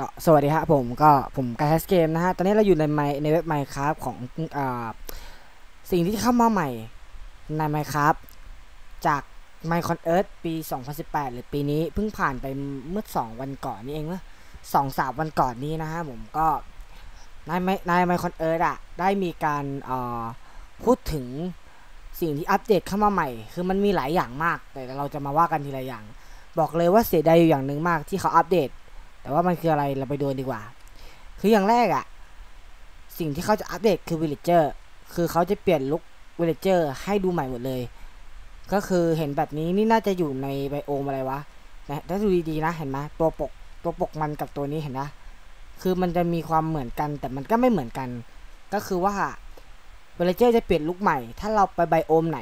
ก็สวัสดีครับผมก็ผมกายแฮสเกมนะฮะ ตอนนี้เราอยู่ในไมในเว็บไมค์ครับของอ่าสิ่งที่เข้ามาใหม่ในไมค์ครับจาก m i c o n Earth ปี 2018 หรือปีนี้เพิ่งผ่านไปเมื่อ 2 วันก่อนนี่เองเมื่อสองสามวันก่อนนี้นะฮะผมก็ในในไมคอนเอิร์ธอะได้มีการอ่าพูดถึงสิ่งที่อัปเดตเข้ามาใหม่ คือมันมีหลายอย่างมาก แต่เราจะมาว่ากันทีละอย่าง บอกเลยว่าเสียดายอยู่อย่างหนึ่งมากที่เขาอัปเดต แต่ว่ามันคืออะไรเราไปดูดีกว่า คืออย่างแรกอะสิ่งที่เขาจะอัปเดตคือ Villager คือเขาจะเปลี่ยนลุค Villager ให้ดูใหม่หมดเลย ก็คือเห็นแบบนี้นี่น่าจะอยู่ในไบโอมอะไรวะนะถ้าดูดีๆนะเห็นไหมตัวปกตัวปกมันกับตัวนี้เห็นนะคือมันจะมีความเหมือนกันแต่มันก็ไม่เหมือนกัน ก็คือว่าเวลเจอร์จะเปลี่ยนลุคใหม่ ถ้าเราไปไบโอมไหน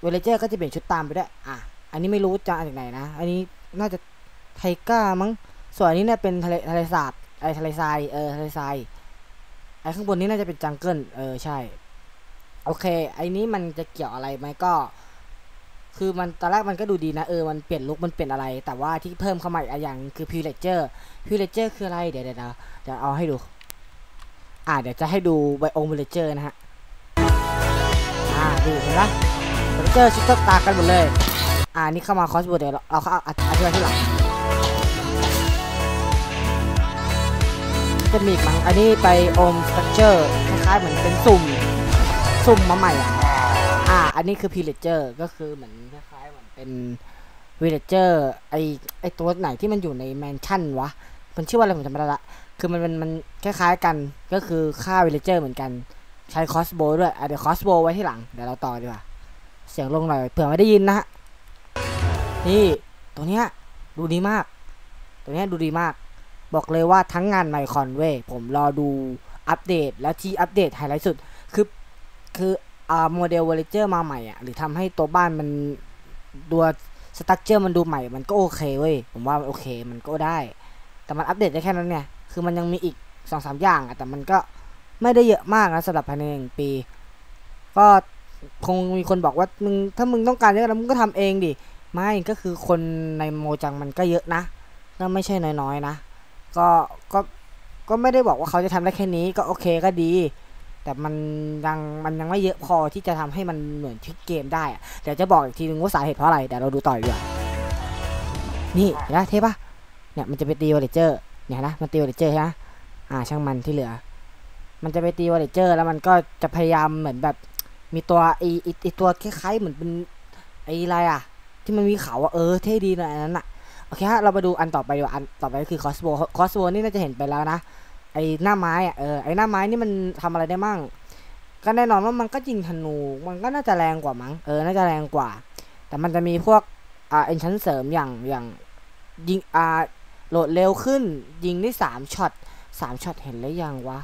เวลเจอร์ก็จะเปลี่ยนชุดตามไปด้วยอะอันนี้ไม่รู้จะจากไหนนะ อันนี้น่าจะไทก้ามั้ง ส่วนนี้เนี่ยเป็นทะเลทะเลสาบไอทะเลทรายเออทะเลทรายไอข้างบนนี้น่าจะเป็นจังเกิลเออใช่ โอเค ไอนี้มันจะเกี่ยวอะไรไหมก็ คือมันตอนแรกมันก็ดูดีนะเออมันเปลี่ยนลุคมันเปลี่ยนอะไร แต่ว่าที่เพิ่มเข้ามาอีกอย่างคือพิวเลเจอร์พิวเลเจอร์คืออะไรเดี๋ยวเดี๋ยวเดี๋ยวเอาให้ดู อ่าเดี๋ยวจะให้ดูไบโอมเลเจอร์นะฮะอ่าดูเห็นไหมพิวเลเจอร์ชุดตากันหมดเลย อ่านี่เข้ามาคอสบูเดี๋ยวเราเขาอธิบายที่หลัง จะมีมั้งอันนี้ไปโอมสตรัคเจอร์คล้ายๆเหมือนเป็นสุ่ม สุ่มมาใหม่อะอ่า อันนี้คือพิเลเจอร์ก็คือเหมือนคล้ายๆเหมือนเป็นวิลเจอร์ไอไอตัวไหนที่มันอยู่ในแมนชั่นวะ มันชื่อว่าอะไรผมจำไม่ได้ละ คือมันมันมันคล้ายๆกันก็คือค่าวิลเจอร์เหมือนกันใช้คอสโบด้วยอะเดี๋ยวคอสโบไว้ที่หลัง เดี๋ยวเราต่อดีกว่า เสียงลงหน่อยเผื่อไม่ได้ยินนะฮะนี่ตัวเนี้ยดูดีมาก ตัวเนี้ยดูดีมาก บอกเลยว่าทั้งงานไมคอนเว้ยผมรอดูอัปเดต แล้วที่อัปเดตไฮไลท์สุด คือคืออ่าโมเดลเวลเจอร์มาใหม่อะ หรือทำให้ตัวบ้านมันตัวสตั๊กเจอร์มันดูใหม่ มันก็โอเคเว้ย ผมว่าโอเคมันก็ได้ แต่มันอัปเดตได้แค่นั้นเนี่ยคือมันยังมีอีกสองสามอย่างอะแต่มันก็ไม่ได้เยอะมากนะสำหรับภายในหนึ่งปี ก็คงมีคนบอกว่ามึงถ้ามึงต้องการเยอะแล้วมึงก็ทำเองดิ ไม่ก็คือคนในโมจังมันก็เยอะนะก็ไม่ใช่น้อยๆนะ ก็ก็ก็ไม่ได้บอกว่าเขาจะทำได้แค่นี้ก็โอเคก็ดี แต่มันยังมันยังไม่เยอะพอที่จะทำให้มันเหมือนทิกเกมได้อะเดี๋ยวจะบอกอีกทีนึงว่าสาเหตุเพราะอะไรเดี๋ยวเราดูต่อดีกว่านี่นไหมเทปะเนี่ยมันจะไปตีวอลเลเจอร์เนี่ยนะมันตีวอลเลเจอร์ใช่ไหมอ่าช่างมันที่เหลือ มันจะไปตีวอลเลเจอร์แล้วมันก็จะพยายามเหมือนแบบมีตัวไอไอตัวคล้ายๆเหมือนเป็นไออะไรอะที่มันมีเขาอะเออเท่ดีนะอันนั้นอะ โอเคฮะเรามาดูอันต่อไปดีกว่าอันต่อไปก็คือคอสโบคอสโบนี่น่าจะเห็นไปแล้วนะไอหน้าไม้อะเออไอหน้าไม้นี่มันทำอะไรได้มั่งก็แน่นอนว่ามันก็ยิงธนูมันก็น่าจะแรงกว่ามั้งเออน่าจะแรงกว่า แต่มันจะมีพวกอ่าเอ็นชั้นเสริมอย่างอย่างยิงอ่าโหลดเร็วขึ้น ยิงได้สามช็อตสามช็อตเห็นแล้วยังวะ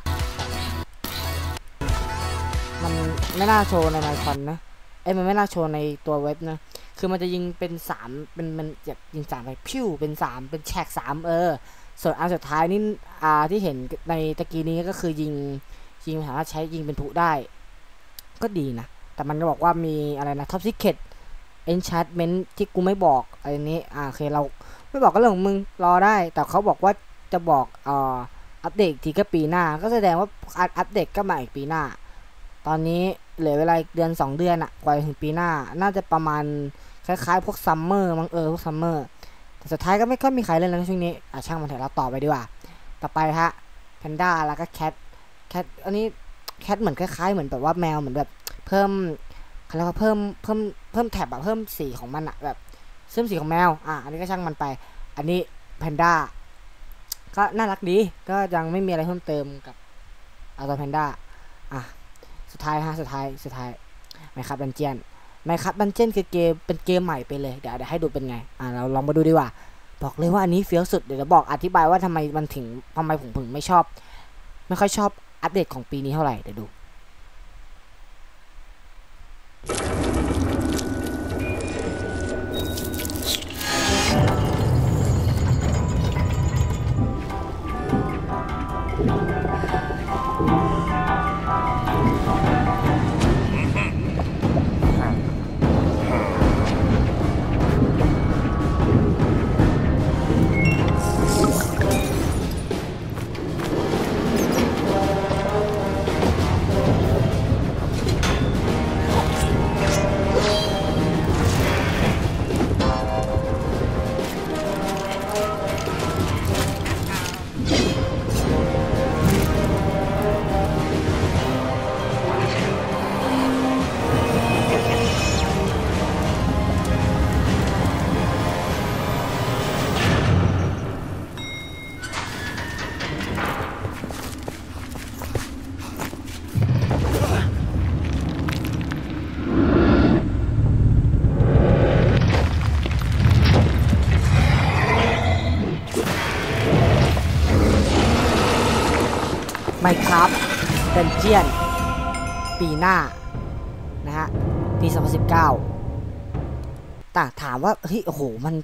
มันไม่น่าโชว์ในไมคอนนะเอ้ยมันไม่น่าโชว์ในตัวเว็บนะ คือมันจะยิงเป็นสามเป็นมันจะยิงสามไปพิ้วเป็นสามเป็นแฉกสามเออ ส่วนอันสุดท้ายนี่อ่าที่เห็นในตะกี้นี้ก็คือยิงยิงสามารถใช้ยิงเป็นผุได้ ก็ดีนะ แต่มันก็บอกว่ามีอะไรนะท็อปซิกเก็ตเอนชาร์เมนที่กูไม่บอกอะไรนี้อ่าโอเคเราไม่บอกก็เรื่องของมึงรอได้ แต่เขาบอกว่าจะบอกอ่าอัปเดตทีก็ปีหน้า ก็แสดงว่าอัปเดตก็มาอีกปีหน้า ตอนนี้เหลือเวลาเดือน 2 เดือนอะกว่าถึงปีหน้า น่าจะประมาณ คล้ายๆพวกซัมเมอร์มั้งเออพวกซัมเมอร์แต่สุดท้ายก็ไม่ค่อยมีใครเล่นแล้วช่วงนี้อะช่างมันเถอะเราต่อไปดีกว่า ต่อไปฮะแพนด้าแล้วก็แคทแคทอันนี้แคทเหมือนคล้ายๆเหมือนแบบว่าแมวเหมือนแบบเพิ่มเขาเรียกว่าเพิ่มเพิ่มเพิ่มแถบอะเพิ่มสีของมันอะแบบเพิ่มสีของแมวอะอันนี้ก็ช่างมันไป อันนี้แพนด้าก็น่ารักดีก็ยังไม่มีอะไรเพิ่มเติมกับเอาตัวแพนด้าอะสุดท้ายฮะสุดท้ายสุดท้ายไหมครับดันเจียน ไมครับดันเจียนคือเกมเป็นเกมใหม่ไปเลยเดี๋ยวเดี๋ยวให้ดูเป็นไงอ่าเราลองมาดูดีกว่า บอกเลยว่าอันนี้เฟี้ยวสุดเดี๋ยวจะบอกอธิบายว่าทำไมมันถึงทำไมผมถึงไม่ชอบ ไม่ค่อยชอบอัปเดตของปีนี้เท่าไหร่เดี๋ยวดู Minecraft Dungeon ปีหน้า นะฮะ ปี 2019แต่ถามว่า เฮ้ย โอ้โห มัน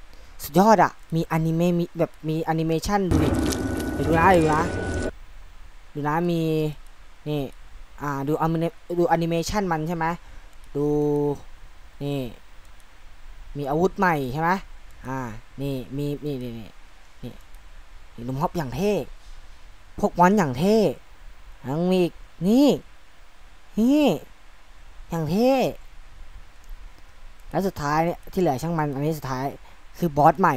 สุดยอดอะมีอนิเมะมีแบบมีแอนิเมชันดูดิเดี๋ยวดูนะดูนะดูนะมี นี่ อ่า ดูอนิดูแอนิเมชันมันใช่ไหมดู นี่ มีอาวุธใหม่ใช่ไหมอ่า นี่ มี นี่นี่นี่นี่นี่ลุมฮอปอย่างเท่ พวกมอนอย่างเท่ ยังมีอีก นี่ นี่อย่างเท่แล้วสุดท้ายเนี่ยที่เหลือช่างมัน อันนี้สุดท้ายคือบอสใหม่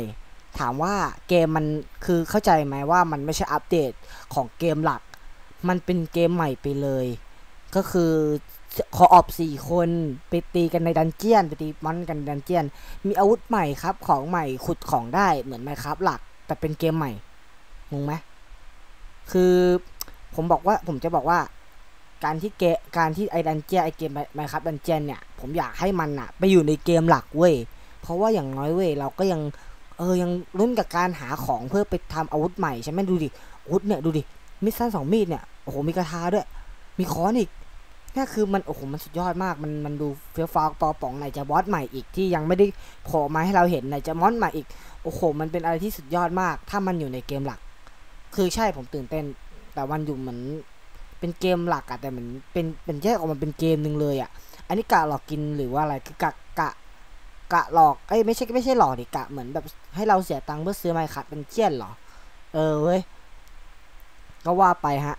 ถามว่าเกมมันคือเข้าใจไหมว่ามันไม่ใช่อัปเดตของเกมหลัก มันเป็นเกมใหม่ไปเลย ก็คือขอออบสี่คนไปตีกันในดันเจียนไปตีมอนกันในดันเจียน มีอาวุธใหม่ครับ ของใหม่ขุดของได้เหมือนไมครับหลัก แต่เป็นเกมใหม่งงไหมคือ ผมบอกว่าผมจะบอกว่า การที่เกการที่ไอ้ดันเจียไอ้เกมไมครับดันเจียนเนี่ย ผมอยากให้มันอะไปอยู่ในเกมหลักเว้ยเพราะว่าอย่างน้อยเว้ยเราก็ยังเออยังรุ่นกับการหาของเพื่อไปทำอาวุธใหม่ใช่ไหมดูดิอาวุธเนี่ยดูดิมีดสั้นสองมีดเนี่ยโอ้โหมีกระทาด้วย มีค้อนอีกนี่คือมันโอ้โหมันสุดยอดมากมันมันดูเฟี้ยวฟ้าวปอป่องไหนจะบอสใหม่อีกที่ยังไม่ได้โผล่มาให้เราเห็นไหนจะมอนใหม่อีกโอ้โหมันเป็นอะไรที่สุดยอดมาก ถ้ามันอยู่ในเกมหลัก คือใช่ผมตื่นเต้น แต่มันอยู่เหมือนเป็นเกมหลักอะแต่เหมือนเป็นเป็นแยกออกมาเป็นเกมหนึ่งเลยอะอันนี้กะหลอกกินหรือว่าอะไรคือกะกะกะหลอกเอ้ยไม่ใช่ไม่ใช่หลอกดิกะเหมือนแบบให้เราเสียตังค์เพื่อซื้อไมค์คัดเป็นเจียนเหรอ เออเว้ยก็ว่าไปฮะ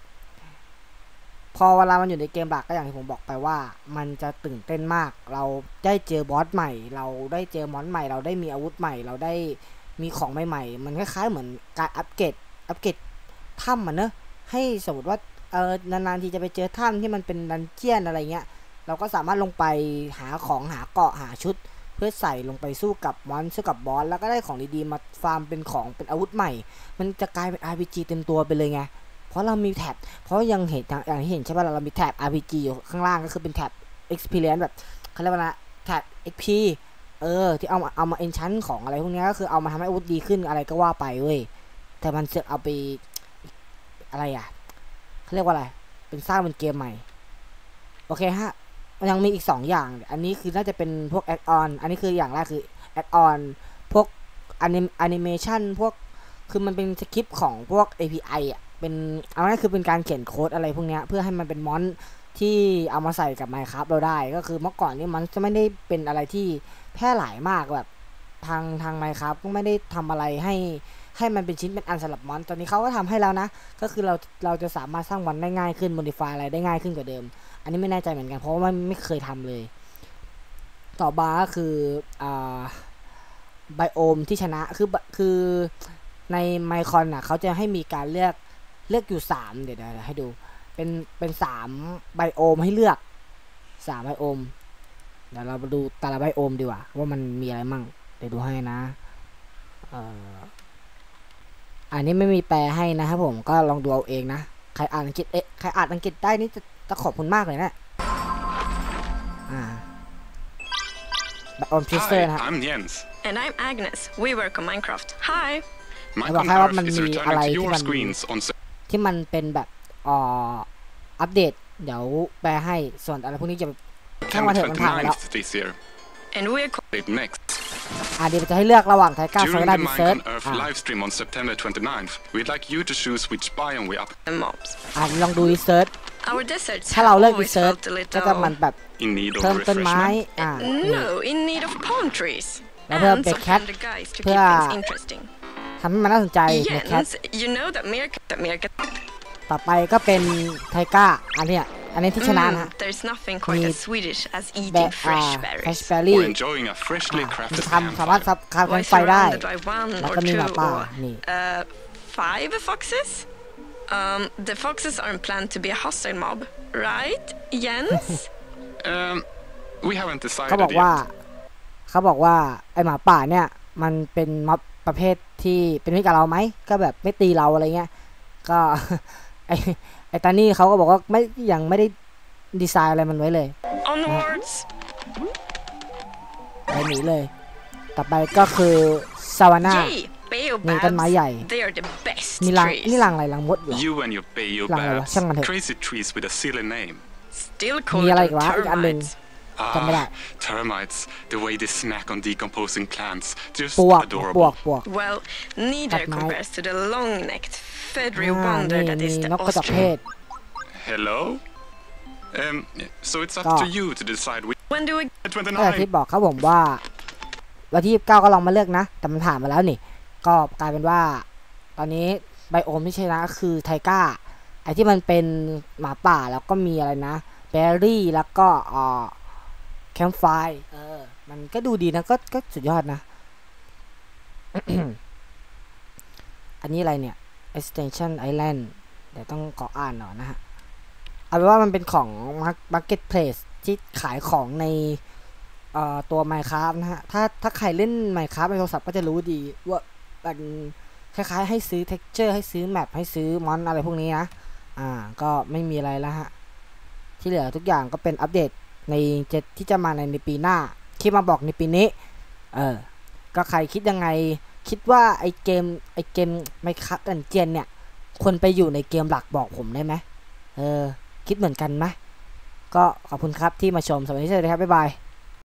พอเวลามันอยู่ในเกมหลักก็อย่างที่ผมบอกไปว่า มันจะตื่นเต้นมาก เราได้เจอบอสใหม่ เราได้เจอมอนใหม่ เราได้มีอาวุธใหม่ เราได้มีของใหม่ๆมันคล้ายๆเหมือนการอัปเกรดอัปเกรดถ้ำมันเนอะ ให้สมมติว่าเออนานๆทีจะไปเจอถ้ำที่มันเป็นดันเจียนอะไรเงี้ย เราก็สามารถลงไปหาของหาเกาะหาชุด เพื่อใส่ลงไปสู้กับมอนสู้กับบอสแล้วก็ได้ของดีๆมาฟาร์มเป็นของเป็นอาวุธใหม่ มันจะกลายเป็น RPG เต็มตัวไปเลยไงเพราะเรามีแท็บเพราะยังเห็นอย่างที่เห็นใช่ป่ะเรามีแท็บ RPG อยู่ข้างล่างก็คือเป็นแท็บ Experience แบบเขาเรียกว่าแท็บ XP เออ ที่เอามาเอามาเอนชันของอะไรพวกนี้ก็คือเอามาทำให้อาวุธดีขึ้นอะไรก็ว่าไปเว้ยแต่มันเสือกเอาไป อะไรอะเขาเรียกว่าอะไร เป็นสร้างเป็นเกมใหม่ โอเคฮะมันยังมีอีก 2 อย่าง อันนี้คือน่าจะเป็นพวกแอดออน อันนี้คืออย่างแรกคือแอดออนพวกแอนิเมชันพวก คือมันเป็นสคริปต์ของพวก API อะ เป็น เอาง่ายคือเป็นการเขียนโค้ดอะไรพวกเนี้ยเพื่อให้มันเป็นมอนที่เอามาใส่กับ Minecraft เราได้ ก็คือเมื่อก่อนนี่มันจะไม่ได้เป็นอะไรที่แพร่หลายมากแบบ ทางทาง Minecraft ก็ไม่ได้ทำอะไรให้ให้มันเป็นชิ้นเป็นอันสำหรับมอนตอนนี้เขาก็ทำให้แล้วนะ ก็คือเราเราจะสามารถสร้างมอนได้ง่ายขึ้น modify อะไรได้ง่ายขึ้นกว่าเดิม อันนี้ไม่แน่ใจเหมือนกันเพราะว่าไม่เคยทำเลย ต่อมาก็คืออ่าไบโอมที่ชนะคือคือในไมคอนอะเขาจะให้มีการเลือกเลือกอยู่สามเดี๋ยวเดี๋ยวให้ดู เป็นเป็นสามไบโอมให้เลือกสามไบโอมเดี๋ยวเรามาดูแต่ละไบโอมดีกว่าว่ามันมีอะไรมั่ง เดี๋ยวดูให้นะเอ่ออันนี้ไม่มีแปลให้นะครับผมก็ลองดูเอาเองนะ ใครอ่านอังกฤษเอ๊ะใครอ่านอังกฤษได้นี่จะจะขอบคุณมากเลยนะอ่าแบบออนพิเซอร์ Hi, นะฮะ I'm Jens. And I'm Agnes. We work on Minecraft. Hi. Minecraft Hey, what Earth man is mi returning alay to your man- screens on ที่มันเป็นแบบอ่ออัปเดต เดี๋ยวแปลให้ส่วนอะไรพวกนี้จะช่างมา September เถอะมันผ่านไปแล้ว 29th this year. And we're called It next. อ่าเดี๋ยวจะให้เลือกระหว่างไทก้า During โซ the ดาดิเซิร์ Minecraft Earth อ่า live stream on September 29th, we'd like you to choose which biome we up the mobs. อ่าลองดูดิเซิร์ Our deserts ถ้า have เราเลือกดิ always เซิร์ felt a ก็จะมัน little... แบบ in need of เพิ่มต้นไม้ refreshment. อ่านี่ No, in need of palm trees. แล้วเพิ่ม And เป็น some แคท friendly guys to เพื่ keep อ things interesting. ทำให้มันน่าสนใจในแคท Jens, you know that Meerkat... That Meerkat... ต่อไปก็เป็นไทก้าอันเนี้ย อันนี้ที่ชนะนะฮะ Mm, there's nothing quite Need as Swedish as แบ eating บอ่า fresh แคช berries. เบอรี่ Or enjoying a freshly มัน crafted ทำสามารถ campfire. สับคาร์บอน Why ไฟได้ surrounded by one แล้ว or ก็มีห two มาป่า or นี่ uh, five foxes? Um, the foxes aren't planned to be a hostile mob, right, Jens? Um, we haven't เขา decided บอกว่า yet. เขาบอกว่าไอหมาป่าเนี่ย มันเป็นม็อบประเภทที่เป็นมิตรกับเราไหม ก็แบบไม่ตีเราอะไรเงี้ย ก็ไอ ไอตานี่เขาก็บอกว่าไม่ยังไม่ได้ดีไซน์อะไรมันไว้เลย Onwards! ไปหนีเลย ต่อไปก็คือซาวาน่า Yay! Bear Baobabs, kan mày they are the best มีรัง trees. นี่รังอะไรรังมดเหรอ You and your Lang rồi, baobabs, sang ngành thử. crazy trees with a silly name. Still call Mày them lại quá, cái anh đừng- termites. Cầm cái Ah, lại. termites. The way they snack on decomposing plants. Just ปวกป adorable. วกปวก Well, neither Cặp mày. compares to the long-necked feathery อ่า wonder นี่ that มี is the นกกระจอกเท ostrich. ศ Hello? Um, so it's up Có. to you to decide which When do we ก็อย่างที่ 29. บอกครับผมว่าวันที่ 29 ก็ลองมาเลือกนะ แต่มันผ่านมาแล้วนี่ ก็กลายเป็นว่า ตอนนี้ไบโอมที่ใช่นะคือไทก้า ไอที่มันเป็นหมาป่าแล้วก็มีอะไรนะเบอร์รี่แล้วก็เอ่อ แคมไฟเออ มันก็ดูดีนะ ก็ก็สุดยอดนะ อันนี้อะไรเนี่ย extension island เดี๋ยวต้องขออ่านหน่อยนะฮะ เอาเป็นว่ามันเป็นของ Mark- marketplace ที่ขายของในเอ่อตัว Minecraft นะฮะ ถ้าถ้าใครเล่น Minecraft ในโทรศัพท์ก็จะรู้ดีว่ามันคล้ายๆ ให้ซื้อ texture ให้ซื้อ map ให้ซื้อ มอนอะไรพวกนี้นะ อ่า ก็ไม่มีอะไรแล้วฮะ ที่เหลือทุกอย่างก็เป็นอัปเดต ในจที่จะมาในในปีหน้าที่มาบอกในปีนี้ เออ ก็ใครคิดยังไง คิดว่าไอเกมไอเกมไม่คับกันเจนเนี่ยควรไปอยู่ในเกมหลักบอกผมได้ไหมเออ คิดเหมือนกันไหมก็ขอบคุณครับที่มาชมสวัสดีครับบ๊ายบาย